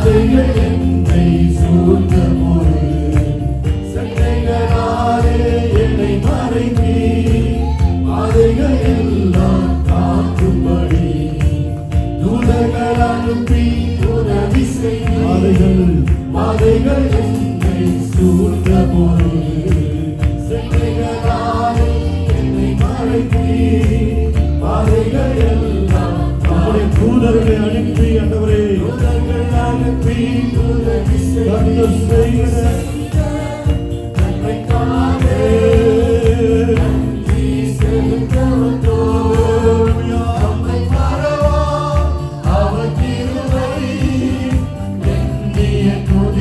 பாதைகள் என்னை சூழ்ந்த போது சட்டைகளாலே என்னை மறைத்தீ பாதைகள் எல்லாம் காக்கும்படி தூதர்கள் அனுப்பி உதவி செய்தீர்கள் பாதைகள் என்னை சூழ்ந்த போது சட்டைகளாலே என்னை மறைத்தீ பாதைகள் எல்லாம் தூதர்களை அனுப்பி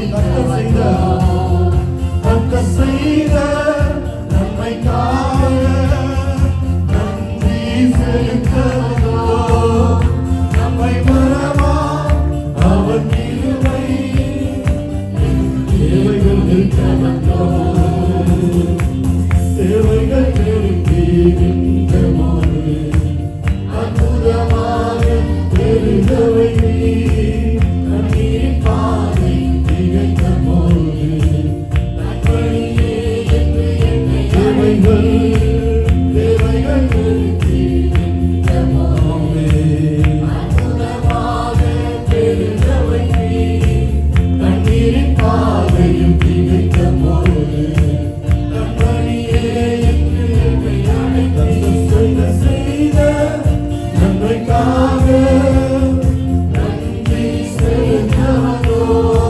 நட்டம் செய்த நட்டம் செய்த நன்மைக்காக நன்றி செலுத்ததோ நம்மை மரமா அவர் கிருவை தேவைகள் கடந்தோ தேவைகள் நிறுத்தி அற்புதமாக பெருகவே my